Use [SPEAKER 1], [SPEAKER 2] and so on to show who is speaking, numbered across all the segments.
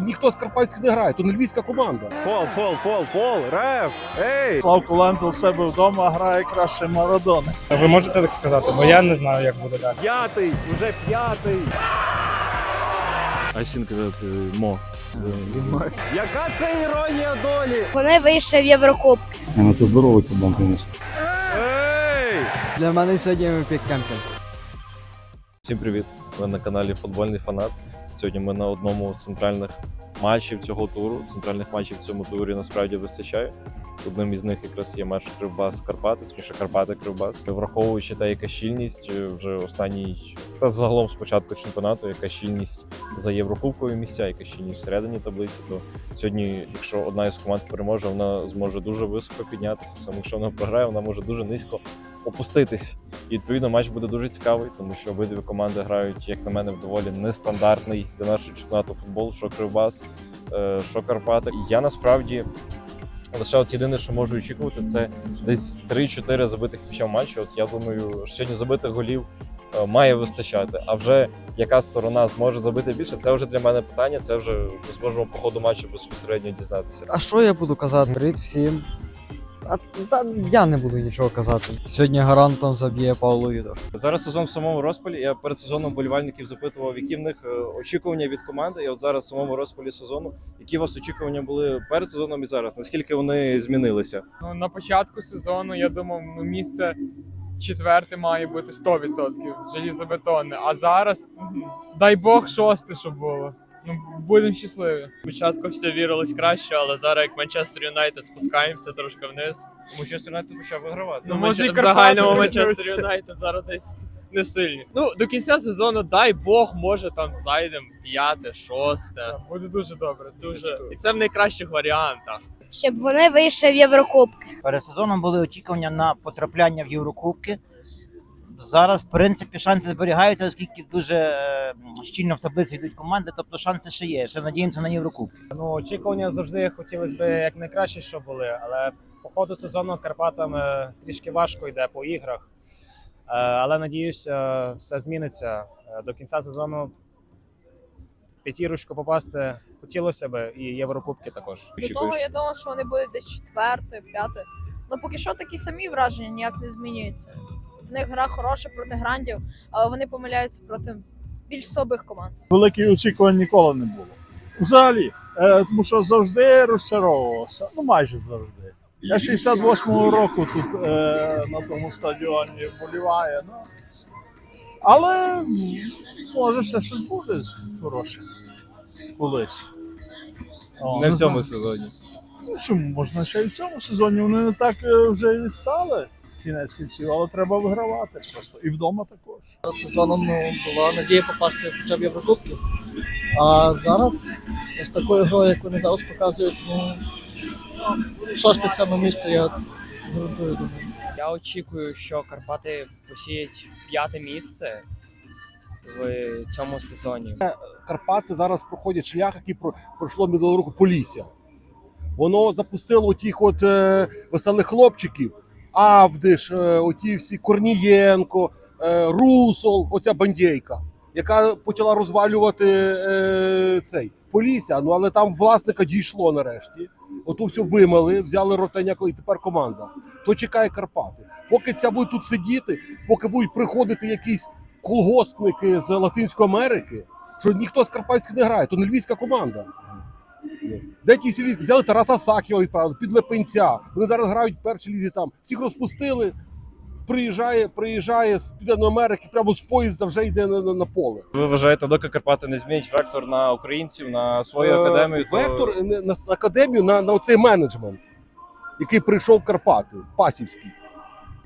[SPEAKER 1] Ніхто з Карпатських не грає, то не львівська команда.
[SPEAKER 2] Фол, фол, фол, фол, реф, ей!
[SPEAKER 3] Славко Лендл в себе вдома грає краще Марадона.
[SPEAKER 4] Ви можете так сказати, бо я не знаю, як буде далі.
[SPEAKER 2] П'ятий, уже п'ятий. I think that uh. Яка це іронія долі?
[SPEAKER 5] Вони вийшли в Єврокубки.
[SPEAKER 6] Ну, це здоровий футбол, звісно.
[SPEAKER 2] Ей!
[SPEAKER 7] Для мене сьогодні Олімпік Кемпінг.
[SPEAKER 8] Всім привіт! Ви на каналі Футбольний фанат. Сьогодні ми на одному з центральних матчів цього туру. Центральних матчів в цьому турі насправді вистачає. Одним із них якраз є матч Кривбас Карпати, точніше Карпати Кривбас. Враховуючи та яка щільність е, вже останній та загалом з початку чемпіонату, яка щільність за єврокубкові місця, яка щільність всередині таблиці, то сьогодні, якщо одна із команд переможе, вона зможе дуже високо піднятися. Саме якщо вона програє, вона може дуже низько опуститись. І відповідно матч буде дуже цікавий, тому що обидві команди грають, як на мене, в доволі нестандартний для нашого чемпіонату футбол, що Кривбас, е, що Карпати. Я насправді лише от єдине, що можу очікувати, це десь 3-4 забитих в матчі. От я думаю, що сьогодні забитих голів е, має вистачати. А вже яка сторона зможе забити більше, це вже для мене питання. Це вже ми зможемо по ходу матчу безпосередньо дізнатися.
[SPEAKER 7] А що я буду казати? Привіт всім. А, та, я не буду нічого казати. Сьогодні гарантом заб'є Павло Вітор.
[SPEAKER 8] Зараз сезон в самому розпалі. Я перед сезоном болівальників запитував, які в них е, очікування від команди. І от зараз в самому розпалі сезону, які у вас очікування були перед сезоном і зараз? Наскільки вони змінилися?
[SPEAKER 4] Ну, на початку сезону я думав, ну місце четверте має бути 100% желізобетонне. А зараз, дай Бог, шосте, щоб було. Ну, будемо щасливі.
[SPEAKER 9] Спочатку все вірилось краще, але зараз як Манчестер Юнайтед спускаємося трошки вниз.
[SPEAKER 8] Тому що Юнайтед почав вигравати.
[SPEAKER 4] Ну,
[SPEAKER 9] Ну,
[SPEAKER 4] може, і
[SPEAKER 9] в
[SPEAKER 4] Карпати
[SPEAKER 9] загальному
[SPEAKER 4] почнуть.
[SPEAKER 9] Манчестер Юнайтед зараз десь не сильні. Ну, до кінця сезону, дай Бог, може там зайдемо п'яте, шосте.
[SPEAKER 4] Буде дуже добре.
[SPEAKER 9] Дуже. І це в найкращих варіантах.
[SPEAKER 5] Щоб вони вийшли в Єврокубки.
[SPEAKER 10] Перед сезоном були очікування на потрапляння в Єврокубки. Зараз, в принципі, шанси зберігаються, оскільки дуже е, щільно в таблиці йдуть команди, тобто шанси ще є. Ще надіємося на Єврокубки.
[SPEAKER 11] Ну, очікування завжди хотілося б як найкраще, що були, але по ходу сезону Карпатам е, трішки важко йде по іграх. Е, Але надіюсь, е, все зміниться. До кінця сезону п'ятірочку попасти хотілося б і Єврокубки також.
[SPEAKER 5] До того я думала, що вони будуть десь четверте, п'яте. Ну поки що такі самі враження ніяк не змінюються. В них гра хороша проти грандів, але вони помиляються проти більш слабих команд.
[SPEAKER 3] Великих очікувань ніколи не було. Взагалі, е, тому що завжди розчаровувався. Ну майже завжди. Я 68-го року тут е, на тому стадіоні вболіваю. Ну. Але може ще щось буде хороше колись. О,
[SPEAKER 8] Не в цьому
[SPEAKER 3] знаю.
[SPEAKER 8] сезоні.
[SPEAKER 3] Ну, Чому можна ще й в цьому сезоні? Вони не так е, вже і стали кінець кінців, але треба вигравати просто. І вдома також.
[SPEAKER 7] Сезоном ну, була надія попасти хоча б Єврокубки. А зараз з такою грою, як вони зараз показують, ну шосте саме місце я гарантую думаю.
[SPEAKER 11] Я очікую, що Карпати посіять п'яте місце в цьому сезоні.
[SPEAKER 1] Карпати зараз проходять шлях, який про- пройшло минулого року Полісся. Воно запустило тих от е, веселих хлопчиків, Авдиш, е, оті всі Корнієнко, е, Русол, оця бандейка, яка почала розвалювати е, цей Полісся. Ну але там власника дійшло нарешті. Ото все вимили, взяли ротаняко і тепер команда. То чекає Карпати. Поки ця буде тут сидіти, поки будуть приходити якісь колгоспники з Латинської Америки, що ніхто з Карпатських не грає, то не львівська команда. Де ті всі взяли Тараса Саківа відправили, під Лепенця. Вони зараз грають в першій лізі там. Всіх розпустили. Приїжджає, приїжджає з Південної Америки, прямо з поїзда вже йде на, на, на поле.
[SPEAKER 8] Ви вважаєте, доки Карпати не змінять вектор на українців, на свою
[SPEAKER 1] Е,
[SPEAKER 8] академію? то-
[SPEAKER 1] Вектор не- на академію на, на оцей менеджмент, який прийшов в Карпати, Пасівський.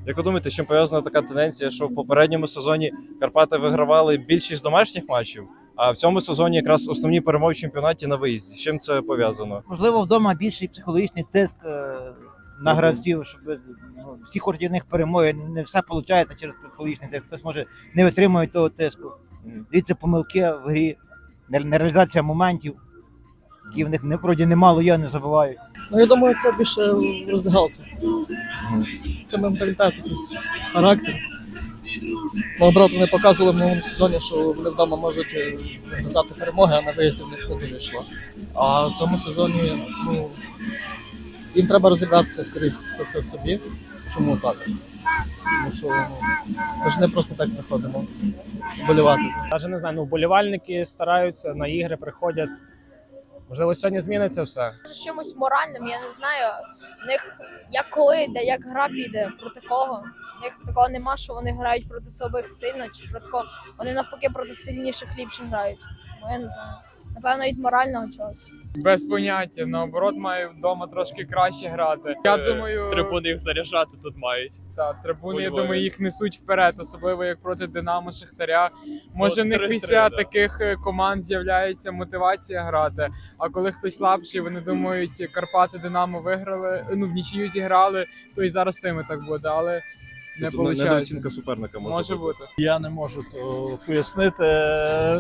[SPEAKER 8] Як ви думаєте, з чим пов'язана така тенденція, що в попередньому сезоні Карпати вигравали більшість домашніх матчів, а в цьому сезоні якраз основні перемоги в чемпіонаті на виїзді. З чим це пов'язано?
[SPEAKER 10] Можливо, вдома більший психологічний тиск е, на гравців, щоб ну, всі хочуть них перемоги. Не все виходить через психологічний тиск. Хтось може не витримує того тиску. Дивіться помилки в грі, нереалізація моментів, які в них не вроді немало є, не забувають.
[SPEAKER 7] Ну я думаю, це більше роздягалці. Це менталітет, якийсь характер. Наоборот, вони показували в минулому сезоні, що вони вдома можуть е, в'язати перемоги, а на виїзді в них не дуже йшло. А в цьому сезоні ну, їм треба розібратися скоріше за все собі. Чому так? Тому що ну, ми ж не просто так приходимо вболівати.
[SPEAKER 11] Навіть не знаю, ну вболівальники стараються на ігри, приходять. Можливо, сьогодні зміниться все.
[SPEAKER 5] З чимось моральним, я не знаю. В них як коли йде, як гра піде, проти кого. В них такого нема, що вони грають проти слабих сильно, чи проти кого. Вони навпаки проти сильніших ліпше грають. Тому я не знаю. Напевно, від морального чогось.
[SPEAKER 4] Без поняття, наоборот, має вдома трошки краще грати. Я думаю,
[SPEAKER 9] трибуни їх заряджати тут мають.
[SPEAKER 4] та, трибуни, я думаю, їх несуть вперед, особливо як проти Динамо Шахтаря. Може, в них після
[SPEAKER 9] да.
[SPEAKER 4] таких е, команд з'являється мотивація грати. А коли хтось слабший, вони думають, Карпати Динамо виграли, ну в нічию зіграли, то і зараз тими так буде, але не виходить.
[SPEAKER 8] недооцінка суперника може,
[SPEAKER 4] Може
[SPEAKER 8] бути.
[SPEAKER 4] бути.
[SPEAKER 3] Я не можу то пояснити.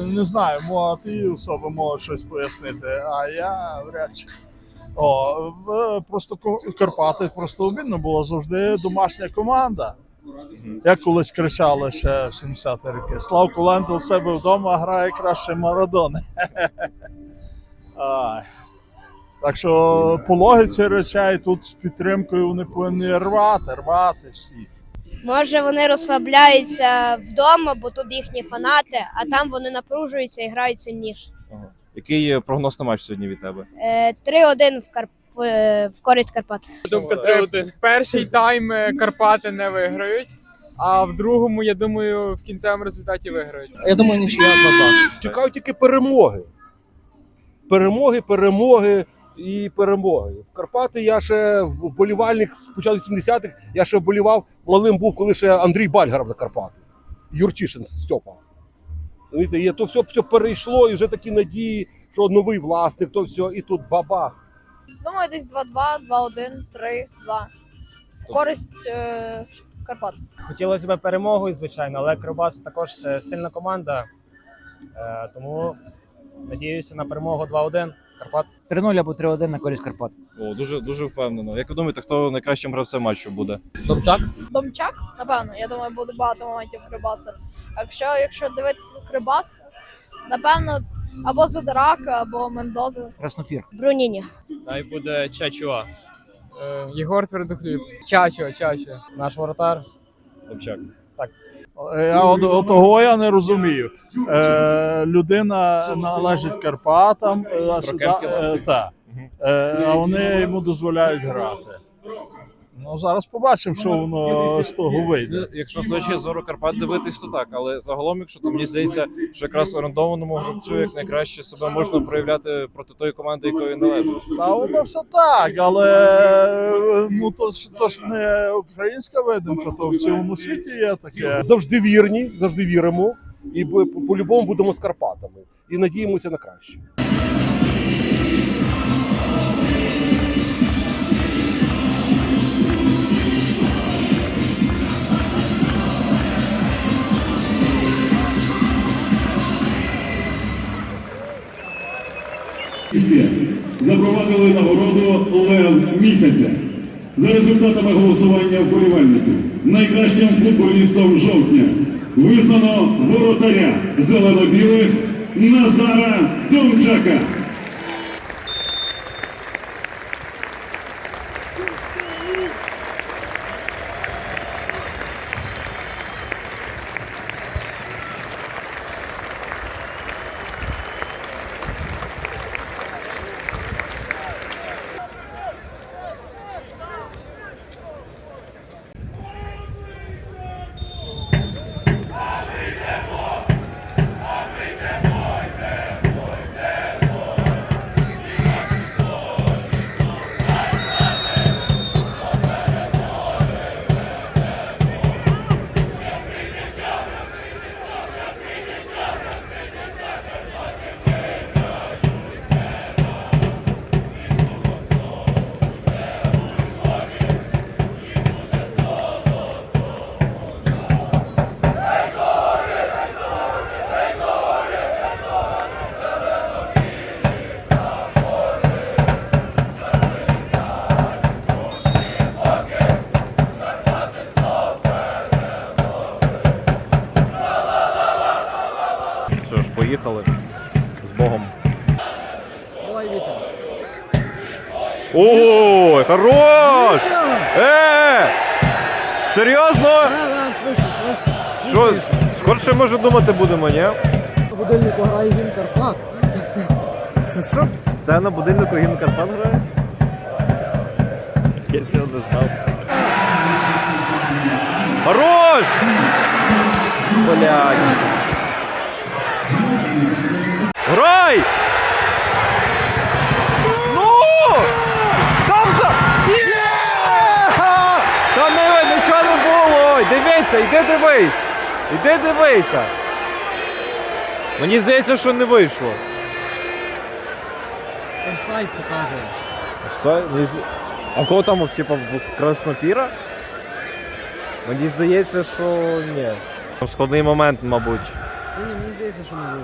[SPEAKER 3] Не знаю, може ти особи можуть щось пояснити, а я вряд чи. О, просто Карпати просто обідно було завжди домашня команда. Як колись кричали ще в 70-ті роки. Славко Лендл в себе вдома грає краще Марадони. Так що по логіці речей тут з підтримкою вони повинні рвати, рвати всіх.
[SPEAKER 12] Може, вони розслабляються вдома, бо тут їхні фанати, а там вони напружуються і грають сильніше.
[SPEAKER 8] Ага. Який є прогноз на матч сьогодні від тебе?
[SPEAKER 12] Е, 3-1 в, Карп... е, в користь Карпат.
[SPEAKER 9] Думка
[SPEAKER 4] Е,
[SPEAKER 9] 3-1.
[SPEAKER 4] Перший тайм е, Карпати не виграють, а в другому, я думаю, в кінцевому результаті виграють.
[SPEAKER 7] Я думаю, нічия 2-2.
[SPEAKER 1] Чекаю тільки перемоги. Перемоги, перемоги і перемоги. В Карпати я ще вболівальник з початку 70-х, я ще вболівав, малим був, коли ще Андрій Бальграв за Карпати. Юрчишин Стьопа. Розумієте, і то все, все перейшло, і вже такі надії, що новий власник, то все, і тут бабах.
[SPEAKER 5] Думаю, десь 2-2, 2-1, 3-2. В користь е, Карпат.
[SPEAKER 11] Хотілося б перемогою, звичайно, але Кривбас також е, сильна команда. Е, тому надіюся на перемогу 2-1. Карпат.
[SPEAKER 10] 3-0 або 3-1 на користь Карпат.
[SPEAKER 8] О, дуже дуже впевнено. Як ви думаєте, хто найкращим гравцем матчу буде?
[SPEAKER 7] Домчак?
[SPEAKER 5] Домчак, напевно, я думаю, буде багато моментів Крибаса. Якщо, якщо дивитися Крибас, напевно, або Задирака, або Мендоза.
[SPEAKER 10] Краснопір.
[SPEAKER 12] Бруніні.
[SPEAKER 9] Най буде Чачуа.
[SPEAKER 4] Е, Єгор Твердохліб. Чачо, чачо.
[SPEAKER 11] Наш воротар.
[SPEAKER 8] Добчак.
[SPEAKER 3] Я от, от того я не розумію. Е, людина належить Карпатам, е, а сюди, е, та, е, а вони йому дозволяють грати. Ну, зараз побачимо, що воно з того вийде.
[SPEAKER 8] Ну, Якщо з точки зору Карпат дивитись, то так. Але загалом, якщо то мені здається, що якраз орендованому гравцю як найкраще себе можна проявляти проти тої команди, якої належить.
[SPEAKER 3] Та воно все так, але ну то ж то ж не українська видимка, то в цілому світі є таке.
[SPEAKER 1] Завжди вірні, завжди віримо, і бо- по-любому будемо з Карпатами. І надіємося на краще.
[SPEAKER 13] Запровадили нагороду Лев місяця. За результатами голосування вболівальників найкращим футболістом жовтня визнано воротаря зелено-білих Назара Домчака.
[SPEAKER 8] Поїхали. З Богом.
[SPEAKER 14] Давай, Вітя.
[SPEAKER 8] Ой, хорош! Е! Серйозно? Що? Скорше може думати будемо, ні?
[SPEAKER 14] На будильнику грає гімн Карпат.
[SPEAKER 8] Що? В тебе на будильнику гімн Карпат грає? Я цього не знав. Хорош! Блядь. Грай! Ну! Там та... Є! Там не, нічого не було! Ой, Дивіться, йди дивись! Іди дивися! Мені здається, що не вийшло.
[SPEAKER 14] Офсайд показує.
[SPEAKER 8] Все? Не з... А в кого там, типа, в Краснопіра? Мені здається, що ні. Там складний момент, мабуть.
[SPEAKER 14] Та ні, мені здається, що не було.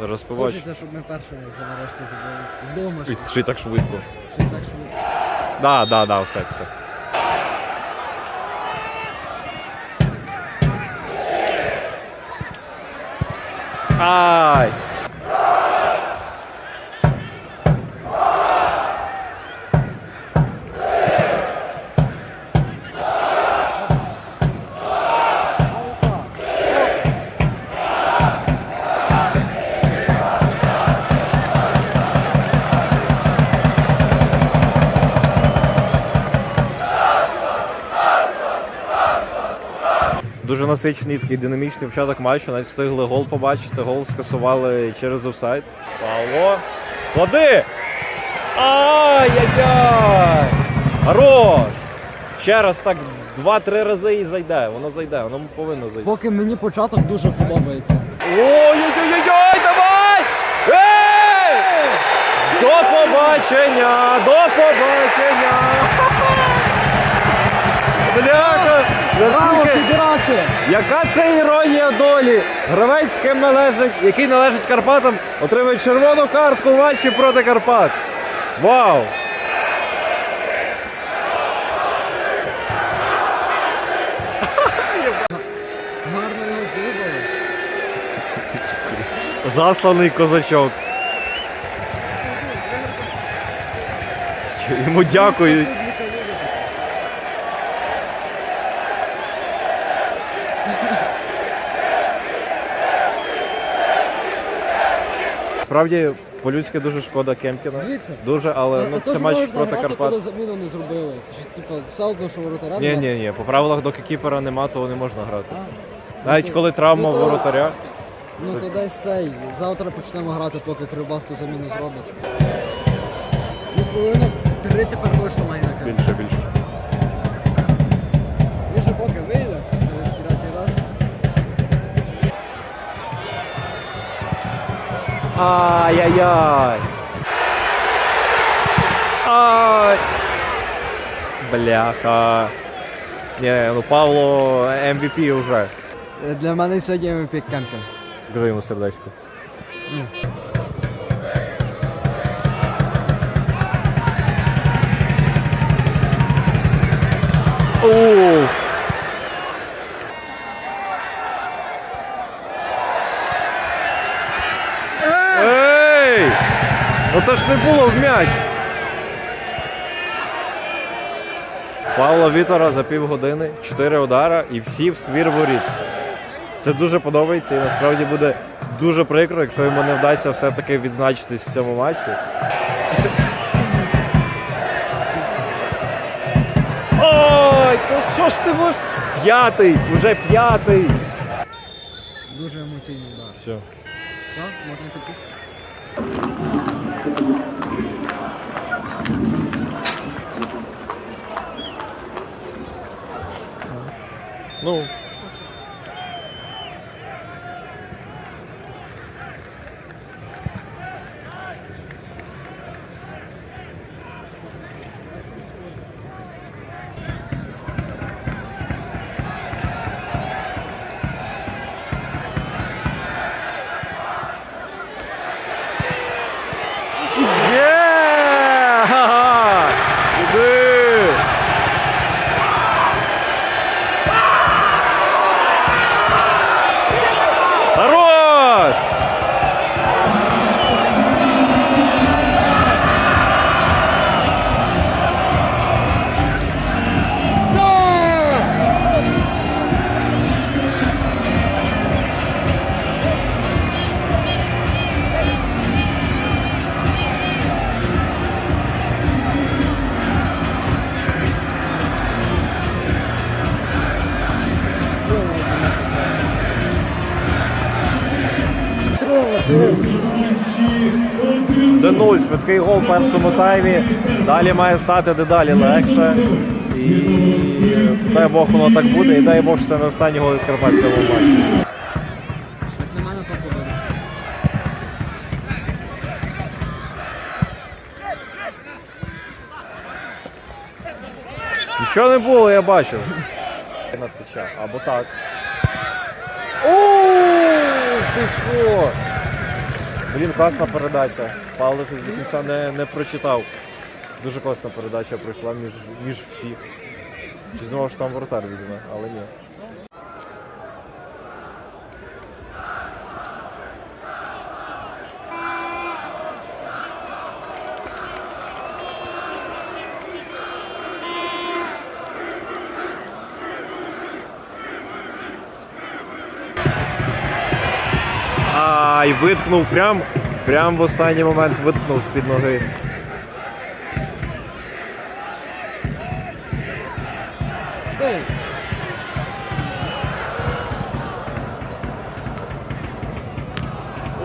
[SPEAKER 8] Зараз.
[SPEAKER 14] Хочеться, щоб ми першими вже нарешті забили. Вдома ж.
[SPEAKER 8] І Чи так швидко?
[SPEAKER 14] Ще так швидко.
[SPEAKER 8] Да, да, да, все, все. Ай! Насичений такий динамічний початок матчу. Навіть встигли гол побачити. Гол скасували через офсайд. Павло. Клади! Ай-яй-яй! Хорош! Ще раз так два-три рази і зайде. Воно зайде, воно повинно зайти.
[SPEAKER 14] Поки мені початок дуже подобається.
[SPEAKER 8] Ой-ой-ой-ой, давай! Ей! До побачення! До побачення! Бляха!
[SPEAKER 14] Федерація!
[SPEAKER 8] Яка це іронія долі? Гравець, ким належить, який належить Карпатам, отримує червону картку в матчі проти Карпат. Вау!
[SPEAKER 14] Гарно його здивували.
[SPEAKER 8] Засланий козачок. Йому дякують. Справді, по-людськи дуже шкода Кемкіна.
[SPEAKER 14] Дивіться.
[SPEAKER 8] Дуже, але ну, це матч проти Карпат.
[SPEAKER 14] коли заміну не зробили. Це ж, типу, все одно, що воротаря.
[SPEAKER 8] Ні,
[SPEAKER 14] нема.
[SPEAKER 8] ні, ні. По правилах, доки кіпера нема, то не можна грати.
[SPEAKER 14] А.
[SPEAKER 8] Навіть
[SPEAKER 14] Ну,
[SPEAKER 8] коли травма
[SPEAKER 14] ну, то-
[SPEAKER 8] воротаря.
[SPEAKER 14] Ну то десь цей. Завтра почнемо грати, поки Кривбас ту заміну зробить. Ну, хвилина три тепер точно має на.
[SPEAKER 8] Більше, більше.
[SPEAKER 14] Більше
[SPEAKER 8] Ай-яй-яй. Ай. Бляха. Ні, ну Павло MVP вже.
[SPEAKER 14] Е, Для мене сьогодні MVP Кемпін.
[SPEAKER 8] Кажи йому сердечко. Ух. Ну то ж не було в м'яч. Павла Вітора за півгодини, 4 удара і всі в ствір воріт. Це дуже подобається і насправді буде дуже прикро, якщо йому не вдасться все-таки відзначитись в цьому матчі. Ой, то що ж ти можеш? П'ятий, уже п'ятий.
[SPEAKER 14] Дуже емоційний удар.
[SPEAKER 8] Все.
[SPEAKER 14] Все, можна після.
[SPEAKER 8] Ну. 1-0, швидкий гол в першому таймі. Далі має стати дедалі легше. І дай Бог воно так буде, і дай Бог, що це не останній гол від Карпат цьому матчі. Нічого не було, я бачив. На. Або так. Оу, ти що? Блін, класна передача. Павлос до кінця не, не прочитав. Дуже класна передача пройшла між, між всіх. Чи знову ж там воротар візьме, але ні. Ай, виткнув прям, прям в останній момент виткнув з-під ноги.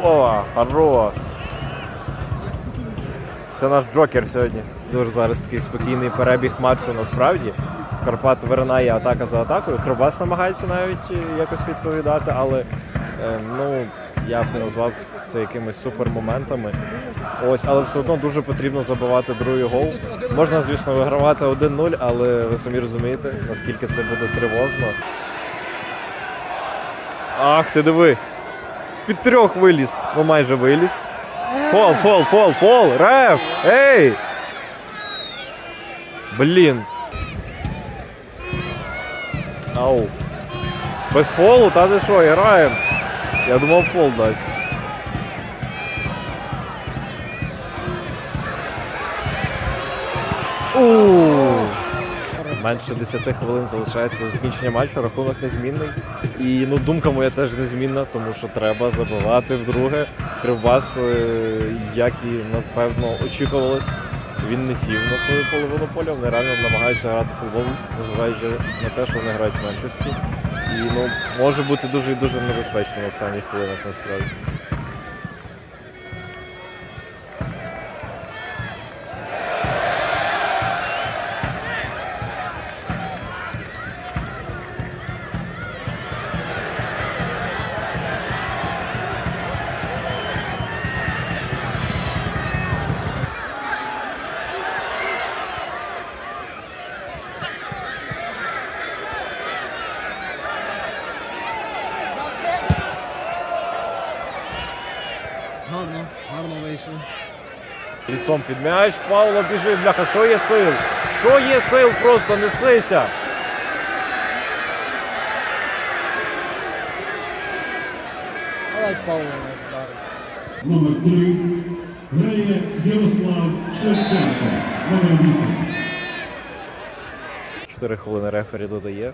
[SPEAKER 8] О, хорош. Це наш джокер сьогодні. Дуже зараз такий спокійний перебіг матчу насправді. В Карпат виринає атака за атакою. Кривбас намагається навіть е, якось відповідати, але е, ну я б не назвав це якимись супермоментами. Ось, але все одно дуже потрібно забивати другий гол. Можна, звісно, вигравати 1-0, але ви самі розумієте, наскільки це буде тривожно. Ах, ти диви! З-під трьох виліз. Ну майже виліз. Фол, фол, фол, фол! Реф! Ей! Блін. Ау. Без фолу, та ти що, граємо? Я думав фол дасть. Менше 10 хвилин залишається до закінчення матчу, рахунок незмінний. І ну, думка моя теж незмінна, тому що треба забивати вдруге. Кривбас, е, як і напевно очікувалось, він не сів на свою половину поля. Вони реально намагаються грати в футбол, незважаючи на те, що вони грають в меншості. І ну, може бути дуже і дуже небезпечно в останніх хвилинах насправді. Під м'яч, Павло біжить, бляха, що є сил? Що є сил, просто несися.
[SPEAKER 7] Але Павло не вдарив.
[SPEAKER 13] Номер 3 грає Ярослав Шевченко. Номер 8.
[SPEAKER 8] 4 хвилини рефері додає.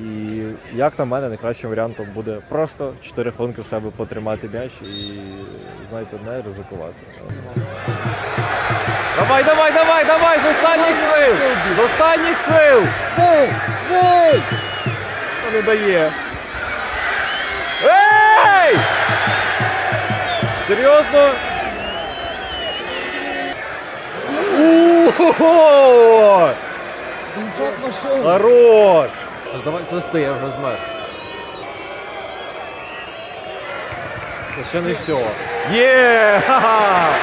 [SPEAKER 8] І як на мене, найкращим варіантом буде просто 4 хвилинки в себе потримати м'яч і, знаєте, не ризикувати. Давай, давай, давай, давай! З останніх сил! З останніх сил!
[SPEAKER 7] Бей! Бей!
[SPEAKER 8] Не дає. Ей! Серйозно? Хорош! Давай свисти, я вже змерз. Це ще не все. Є! Ха-ха!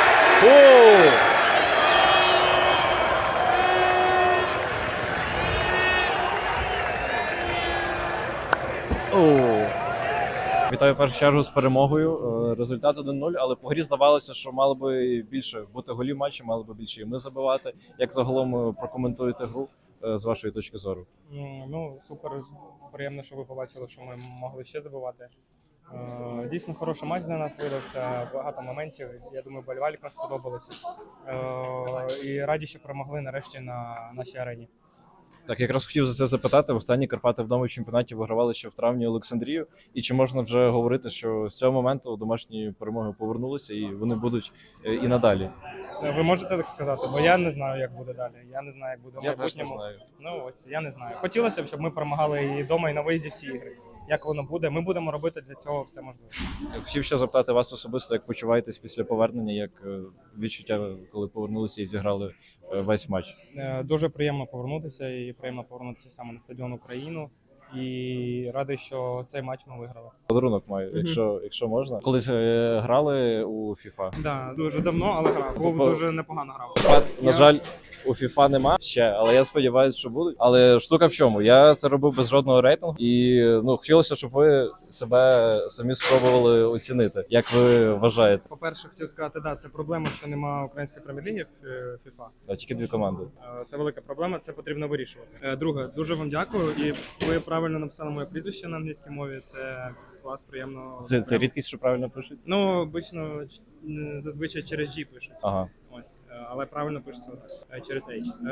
[SPEAKER 8] Оу. Вітаю першу чергу з перемогою. Е, Результат 1-0, але по грі здавалося, що мало би більше бути голів матчу, мало би більше і ми забивати. Як загалом е, прокоментуєте гру е, з вашої точки зору?
[SPEAKER 4] Ну, супер приємно, що ви побачили, що ми могли ще забивати. Е, Дійсно хороший матч для нас видався, багато моментів. Я думаю, болівальник нам сподобалося. Е, І раді, що перемогли нарешті на нашій арені.
[SPEAKER 8] Так, якраз хотів за це запитати. Останні Карпати вдома в чемпіонаті вигравали ще в травні Олександрію. І чи можна вже говорити, що з цього моменту домашні перемоги повернулися і вони будуть е, і надалі?
[SPEAKER 4] Е, Ви можете так сказати, бо я не знаю, як буде далі. Я не знаю, як буде в
[SPEAKER 8] Я теж не
[SPEAKER 4] майбутньому.
[SPEAKER 8] знаю.
[SPEAKER 4] Ну ось я не знаю. Хотілося б, щоб ми перемагали і вдома, і на виїзді всі ігри. як воно буде. Ми будемо робити для цього все можливе.
[SPEAKER 8] Хотів ще запитати вас особисто, як почуваєтесь після повернення, як е, відчуття, коли повернулися і зіграли е, весь матч.
[SPEAKER 4] Е, Дуже приємно повернутися і приємно повернутися саме на стадіон Україну. І радий, що цей матч ми виграли.
[SPEAKER 8] Подарунок маю,
[SPEAKER 4] Мгм.
[SPEAKER 8] якщо, якщо можна. Колись е, грали у FIFA.
[SPEAKER 4] Да, дуже давно, але грав. Був
[SPEAKER 8] Тобто-
[SPEAKER 4] дуже непогано грав.
[SPEAKER 8] FIFA, На
[SPEAKER 4] Я-
[SPEAKER 8] жаль, у FIFA нема ще, але я сподіваюся, що будуть. Але штука в чому? Я це робив без жодного рейтингу, і ну хотілося, щоб ви себе самі спробували оцінити. Як ви вважаєте?
[SPEAKER 4] По-перше, хотів сказати, да, це проблема, що немає української прем'єр-ліги в е, FIFA.
[SPEAKER 8] А тільки дві команди.
[SPEAKER 4] Е, Це велика проблема, це потрібно вирішувати. Е, Друге, дуже вам дякую. І ви правильно написали моє прізвище на англійській мові. Це клас, приємно.
[SPEAKER 8] Це, це рідкість, що правильно пишуть.
[SPEAKER 4] Ну, обично зазвичай через G пишуть.
[SPEAKER 8] Ага.
[SPEAKER 4] Ось, е, але правильно пишеться е, через H.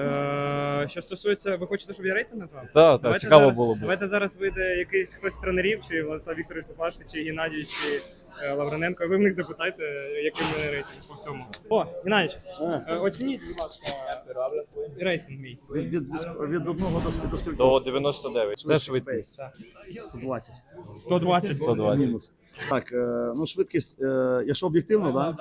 [SPEAKER 4] Е, що стосується, ви хочете, щоб я рейтинг назвав?
[SPEAKER 8] Так, так, цікаво
[SPEAKER 4] зараз-
[SPEAKER 8] було б.
[SPEAKER 4] Давайте зараз вийде якийсь хтось з тренерів, чи Владислав Вікторович Лопашко, чи Геннадій, чи е, Лаврененко. Ви в них запитайте, який в мене рейтинг по всьому. О, Геннадій, е, оцініть, будь ласка, рейтинг мій.
[SPEAKER 6] Від, від, від одного до, скільки?
[SPEAKER 8] До 99. Це швидкість.
[SPEAKER 4] Так.
[SPEAKER 6] 120.
[SPEAKER 4] 120.
[SPEAKER 8] 120.
[SPEAKER 6] Мінус. Так, е, ну швидкість, е, якщо об'єктивно, да?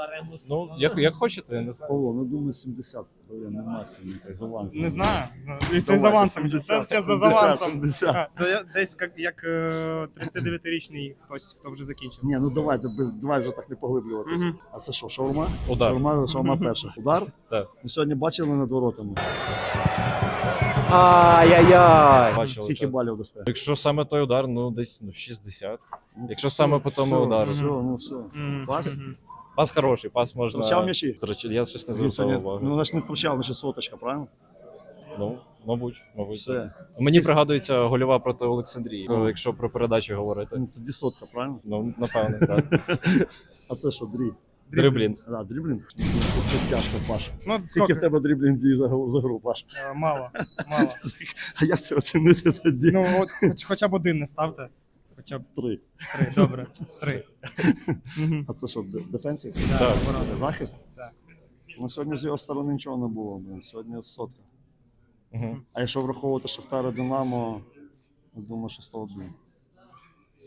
[SPEAKER 8] Ну, як, як хочете, я не знаю.
[SPEAKER 6] Павло, ну думаю 70, блин, не максимум, так, з авансом.
[SPEAKER 4] Не знаю. І Це
[SPEAKER 6] Давайте,
[SPEAKER 4] з авансом. Це
[SPEAKER 6] 70,
[SPEAKER 4] це з
[SPEAKER 6] 70,
[SPEAKER 4] авансом.
[SPEAKER 6] 70.
[SPEAKER 4] А, Це я десь як, як е, 39-річний хтось, хто вже закінчив.
[SPEAKER 6] Ні, ну давайте, без, давай вже так не поглиблюватися.
[SPEAKER 4] Мгм.
[SPEAKER 6] А це що, шаурма?
[SPEAKER 8] Удар.
[SPEAKER 6] Шаурма, шаурма перша. Удар?
[SPEAKER 8] Так.
[SPEAKER 6] Ми сьогодні бачили над воротами.
[SPEAKER 8] Ай-яй-яй! Бачили,
[SPEAKER 6] Скільки
[SPEAKER 8] так.
[SPEAKER 6] балів дасте?
[SPEAKER 8] Якщо саме той удар, ну десь ну, 60.
[SPEAKER 6] Ну,
[SPEAKER 8] Якщо саме по тому удару.
[SPEAKER 6] Все, ну все. Пас?
[SPEAKER 8] Пас хороший, пас можна.
[SPEAKER 6] Втрачав м'ячі?
[SPEAKER 8] Втрач- Я щось не звертав увагу.
[SPEAKER 6] Ну, значить не втрачав, значить соточка, правильно?
[SPEAKER 8] Ну, мабуть, мабуть.
[SPEAKER 6] Все.
[SPEAKER 8] Мені пригадується гольова проти Олександрії, ну, якщо про передачі говорити.
[SPEAKER 6] Ну, тоді сотка, правильно?
[SPEAKER 8] Ну, напевно, так.
[SPEAKER 6] А це що, дрі?
[SPEAKER 8] Дриблінг.
[SPEAKER 6] Да, дріблінг? Це тяжко, Паша.
[SPEAKER 4] Ну,
[SPEAKER 6] Скільки в тебе дріблінг дій за, гру- за гру, Паш?
[SPEAKER 4] Е, Мало, мало.
[SPEAKER 6] А як це оцінити тоді?
[SPEAKER 4] Ну, от хоч, хоча б один не ставте. Хоча б
[SPEAKER 6] Три.
[SPEAKER 4] три, добре. Три. Мгм.
[SPEAKER 6] А це що, де- дефенсів?
[SPEAKER 4] Так, оборона.
[SPEAKER 6] Захист?
[SPEAKER 4] Так.
[SPEAKER 6] Ну, сьогодні з його сторони нічого не було, блин. Сьогодні сотка.
[SPEAKER 8] Мгм.
[SPEAKER 6] А якщо враховувати Шахтар і Динамо, я думаю, що 101.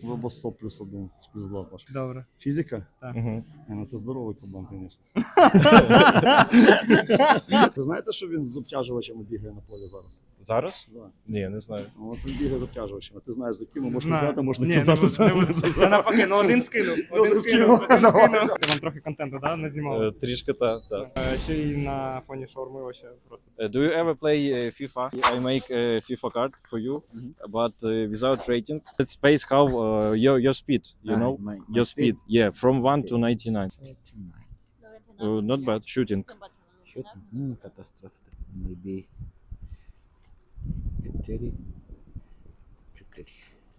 [SPEAKER 6] Ну, або 100 плюс 1, плюс 2, Паш.
[SPEAKER 4] Добре.
[SPEAKER 6] Фізика?
[SPEAKER 4] Так.
[SPEAKER 8] Угу.
[SPEAKER 6] Ні, ну це здоровий кабан, звісно. Ви знаєте, що він з обтяжувачами бігає на полі зараз?
[SPEAKER 8] Зараз?
[SPEAKER 6] Да.
[SPEAKER 8] Ні, не знаю.
[SPEAKER 6] Ну, от він бігає з обтяжувачами. Ти знаєш, з якими можна
[SPEAKER 4] Знаю.
[SPEAKER 6] можна
[SPEAKER 4] Ні,
[SPEAKER 6] казати.
[SPEAKER 4] ну, не
[SPEAKER 6] не
[SPEAKER 4] буду. Я навпаки, ну один скинув.
[SPEAKER 6] Ну,
[SPEAKER 4] Один
[SPEAKER 6] один
[SPEAKER 4] скинув,
[SPEAKER 6] скинув.
[SPEAKER 4] один скинув. Це вам трохи контенту, да? Не знімали?
[SPEAKER 8] Е, Трішки так, так.
[SPEAKER 4] Е, Ще й на фоні шаурми вообще просто.
[SPEAKER 8] Uh, do you ever play uh, FIFA? I make a FIFA card for you, but uh, without rating. It space how uh, your your speed, you know, your speed. Yeah, from one to ninety nine. Uh, not bad. Shooting.
[SPEAKER 2] Ну, катастрофа. Maybe 4. 4.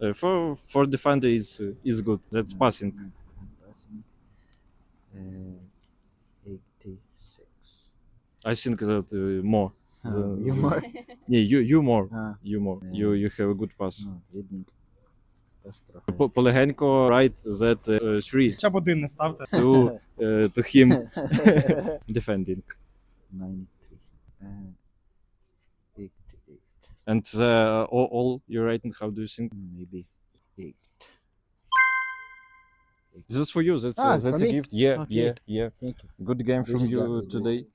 [SPEAKER 8] Uh, for for defender is uh, is good. That's passing.
[SPEAKER 2] Uh, 86.
[SPEAKER 8] I think that uh, more.
[SPEAKER 2] Ah,
[SPEAKER 8] than-
[SPEAKER 2] you more?
[SPEAKER 8] Yeah, you you more.
[SPEAKER 2] Ah,
[SPEAKER 8] You more.
[SPEAKER 2] Yeah.
[SPEAKER 8] You you have a good pass.
[SPEAKER 2] no, dribbling. Катастрофа.
[SPEAKER 8] Po- Полегенько right that uh, three
[SPEAKER 4] Хоча б один не ставте.
[SPEAKER 8] to uh, to him defending.
[SPEAKER 2] 93. Uh, 88.
[SPEAKER 8] And uh, all, all your rating, how do you think?
[SPEAKER 2] Maybe 8.
[SPEAKER 8] This is for you. That's
[SPEAKER 2] Ah,
[SPEAKER 8] uh,
[SPEAKER 2] it's
[SPEAKER 8] that's
[SPEAKER 2] for
[SPEAKER 8] a
[SPEAKER 2] me?
[SPEAKER 8] gift. Yeah,
[SPEAKER 2] Okay.
[SPEAKER 8] yeah, yeah.
[SPEAKER 2] Thank you.
[SPEAKER 8] Good game from
[SPEAKER 2] Дуже
[SPEAKER 8] you
[SPEAKER 2] дякую.
[SPEAKER 8] today.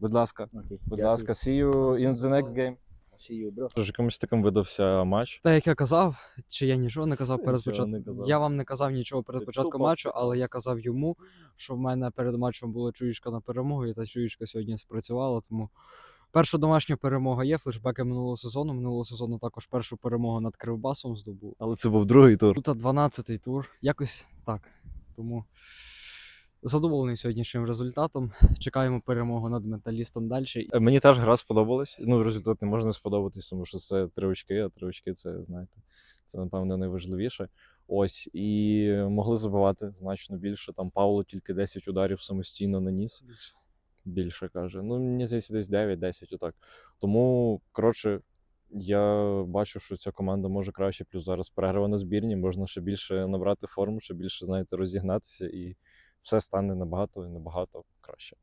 [SPEAKER 8] Будь ласка,
[SPEAKER 2] Okay.
[SPEAKER 8] будь
[SPEAKER 2] дякую.
[SPEAKER 8] ласка, see you in the next game.
[SPEAKER 2] See you, bro.
[SPEAKER 8] Тож якимось таким видався матч.
[SPEAKER 14] Та як я казав, чи я нічого не казав
[SPEAKER 8] Ти
[SPEAKER 14] перед
[SPEAKER 8] нічого
[SPEAKER 14] початком.
[SPEAKER 8] казав.
[SPEAKER 14] Я вам не казав нічого перед
[SPEAKER 8] Ти
[SPEAKER 14] початком
[SPEAKER 8] тупо
[SPEAKER 14] матчу, але я казав йому, що в мене перед матчем була чуєчка на перемогу, і та чуєчка сьогодні спрацювала. Тому перша домашня перемога є. Флешбеки минулого сезону. Минулого сезону також першу перемогу над Кривбасом здобув.
[SPEAKER 8] Але це був другий тур.
[SPEAKER 14] Тут 12-й тур. Якось так. Тому задоволений сьогоднішнім результатом. Чекаємо перемогу над металістом далі.
[SPEAKER 8] Е, Мені теж гра сподобалась. Ну, результат не можна сподобатись, тому що це три очки, а три очки це, знаєте, це, напевно, найважливіше. Ось, і могли забивати значно більше. Там Пауло тільки 10 ударів самостійно наніс. Більше каже. Ну, мені здається, десь 9-10 отак. Тому, коротше, я бачу, що ця команда може краще. Плюс зараз перерва на збірні, можна ще більше набрати форму, ще більше, знаєте, розігнатися, і все стане набагато і набагато краще.